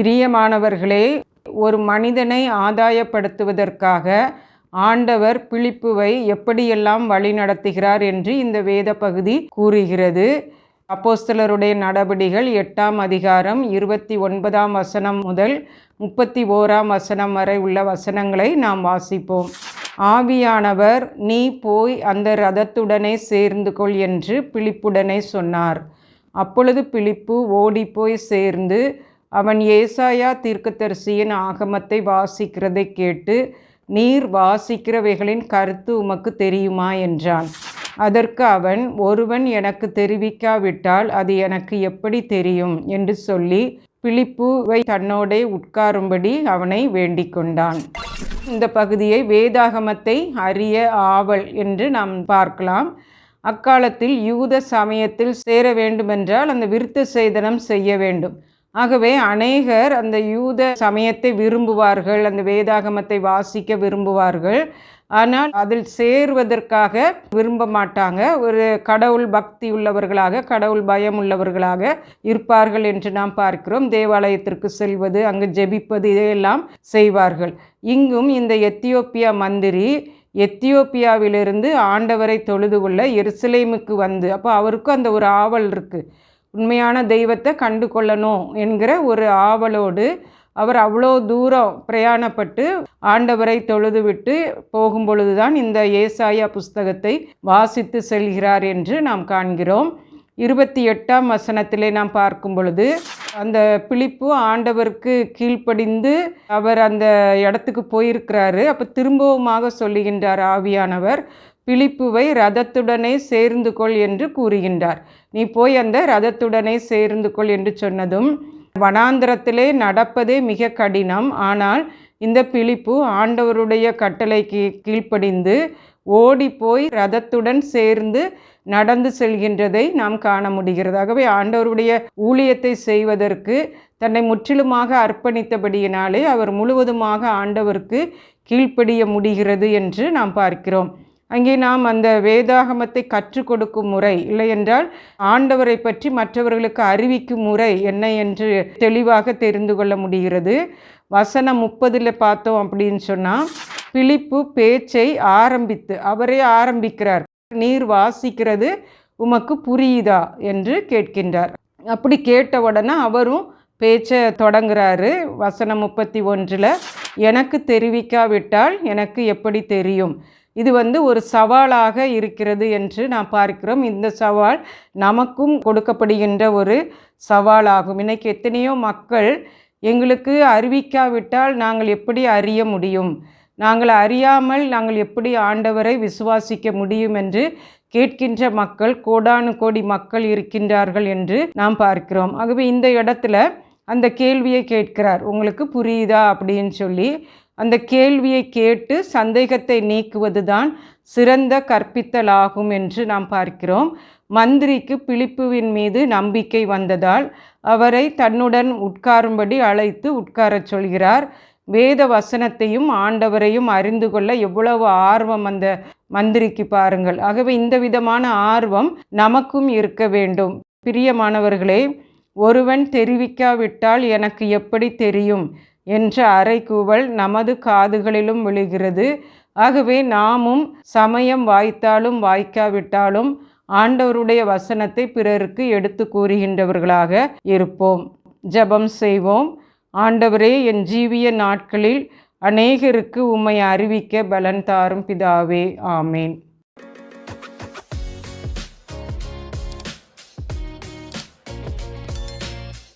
பிரியமானவர்களே ஒரு மனிதனை ஆதாயப்படுத்துவதற்காக ஆண்டவர் பிழிப்புவை எப்படியெல்லாம் வழிநடத்துகிறார் என்று இந்த வேத பகுதி கூறுகிறது. அப்போஸ்தலருடைய நடபடிகள் எட்டாம் அதிகாரம் இருபத்தி ஒன்பதாம் வசனம் முதல் முப்பத்தி ஓராம் வசனம் வரை உள்ள வசனங்களை நாம் வாசிப்போம். ஆவியானவர் நீ போய் அந்த ரதத்துடனே சேர்ந்து கொள் என்று பிழிப்புடனே சொன்னார். அப்பொழுது பிழிப்பு ஓடிப்போய் சேர்ந்து அவன் ஏசாயா தீர்க்கதரிசியின் ஆகமத்தை வாசிக்கிறதை கேட்டு நீர் வாசிக்கிறவைகளின் கருத்து உமக்கு தெரியுமா? என்றான். அதற்கு அவன் ஒருவன் எனக்கு தெரிவிக்காவிட்டால் அது எனக்கு எப்படி தெரியும்? என்று சொல்லி பிலிப்புவை தன்னோடே உட்காரும்படி அவனை வேண்டிக் கொண்டான். இந்த பகுதியை வேதாகமத்தை அறிய ஆவல் என்று நாம் பார்க்கலாம். அக்காலத்தில் யூத சமயத்தில் சேர வேண்டுமென்றால் அந்த விருத்த சேதனம் செய்ய வேண்டும். ஆகவே அநேகர் அந்த யூத சமயத்தை விரும்புவார்கள் அந்த வேதாகமத்தை வாசிக்க விரும்புவார்கள். ஆனால் அதில் சேர்வதற்காக விரும்ப மாட்டாங்க. ஒரு கடவுள் பக்தி உள்ளவர்களாக கடவுள் பயம் உள்ளவர்களாக இருப்பார்கள் என்று நாம் பார்க்கிறோம். தேவாலயத்திற்கு செல்வது அங்கு ஜெபிப்பது இதையெல்லாம் செய்வார்கள். இங்கும் இந்த எத்தியோப்பியா மந்திரி எத்தியோப்பியாவிலிருந்து ஆண்டவரை தொழுது கொள்ள எருசலேமுக்கு வந்து அப்போ அவருக்கும் அந்த ஒரு ஆவல் இருக்குது உண்மையான தெய்வத்தை கண்டு கொள்ளணும் என்கிற ஒரு ஆவலோடு அவர் அவ்வளோ தூரம் பிரயாணப்பட்டு ஆண்டவரை தொழுதுவிட்டு போகும் பொழுதுதான் இந்த ஏசாயா புஸ்தகத்தை வாசித்து செல்கிறார் என்று நாம் காண்கிறோம். இருபத்தி எட்டாம் வசனத்திலே நாம் பார்க்கும் பொழுது அந்த பிழிப்பு ஆண்டவருக்கு கீழ்ப்படிந்து அவர் அந்த இடத்துக்கு போயிருக்கிறாரு. அப்போ திரும்பவுமாக சொல்லுகின்றார் ஆவியானவர் பிழிப்புவை ரதத்துடனே சேர்ந்து கொள் என்று கூறுகின்றார். நீ போய் அந்த ரதத்துடனே சேர்ந்து கொள் என்று சொன்னதும் வனாந்திரத்திலே நடப்பதே மிக கடினம். ஆனால் இந்த பிலிப்பு ஆண்டவருடைய கட்டளைக்கு கீழ்ப்படிந்து ஓடி போய் ரதத்துடன் சேர்ந்து நடந்து செல்கின்றதை நாம் காண முடிகிறது. ஆகவே ஆண்டவருடைய ஊழியத்தை செய்வதற்கு தன்னை முற்றிலுமாக அர்ப்பணித்தபடியினாலே அவர் முழுவதுமாக ஆண்டவருக்கு கீழ்ப்படிய முடிகிறது என்று நாம் பார்க்கிறோம். அங்கே நாம் அந்த வேதாகமத்தை கற்றுக் கொடுக்கும் முறை இல்லை என்றால் ஆண்டவரை பற்றி மற்றவர்களுக்கு அறிவிக்கும் முறை என்ன என்று தெளிவாக தெரிந்து கொள்ள முடிகிறது. வசனம் முப்பதில் பார்த்தோம் அப்படின்னு சொன்னால் பிலிப்பு பேச்சை ஆரம்பித்து அவரே ஆரம்பிக்கிறார். நீர் வாசிக்கிறது உமக்கு புரியுதா? என்று கேட்கின்றார். அப்படி கேட்ட உடனே அவரும் பேச்சை தொடங்குறாரு. வசனம் முப்பத்தி ஒன்றில் எனக்கு தெரிவிக்காவிட்டால் எனக்கு எப்படி தெரியும்? இது வந்து ஒரு சவாலாக இருக்கிறது என்று நாம் பார்க்கிறோம். இந்த சவால் நமக்கும் கொடுக்கப்படுகின்ற ஒரு சவாலாகும். இன்றைக்கி எத்தனையோ மக்கள் எங்களுக்கு அறிவிக்காவிட்டால் நாங்கள் எப்படி அறிய முடியும்? நாங்கள் அறியாமல் நாங்கள் எப்படி ஆண்டவரை விசுவாசிக்க முடியும் என்று கேட்கின்ற மக்கள் கோடானு கோடி மக்கள் இருக்கின்றார்கள் என்று நாம் பார்க்கிறோம். ஆகவே இந்த இடத்துல அந்த கேள்வியை கேட்கிறார். உங்களுக்கு புரியுதா? அப்படின்னு சொல்லி அந்த கேள்வியை கேட்டு சந்தேகத்தை நீக்குவதுதான் சிறந்த கற்பித்தலாகும் என்று நாம் பார்க்கிறோம். மந்திரிக்கு பிலிப்புவின் மீது நம்பிக்கை வந்ததால் அவரை தன்னுடன் உட்காரும்படி அழைத்து உட்காரச் சொல்கிறார். வேத வசனத்தையும் ஆண்டவரையும் அறிந்து கொள்ள எவ்வளவு ஆர்வம் அந்த மந்திரிக்கு பாருங்கள். ஆகவே இந்த விதமான ஆர்வம் நமக்கும் இருக்க வேண்டும். பிரியமானவர்களே ஒருவன் தெரிவிக்காவிட்டால் எனக்கு எப்படி தெரியும்? என்ற அறைகூவல் நமது காதுகளிலும் விழுகிறது. ஆகவே நாமும் சமயம் வாய்த்தாலும் வாய்க்காவிட்டாலும் ஆண்டவருடைய வசனத்தை பிறருக்கு எடுத்து கூறுகின்றவர்களாக இருப்போம். ஜெபம் செய்வோம். ஆண்டவரே என் ஜீவிய நாட்களில் அநேகருக்கு உம்மை அறிவிக்க பலன் தாரும் பிதாவே. ஆமேன்.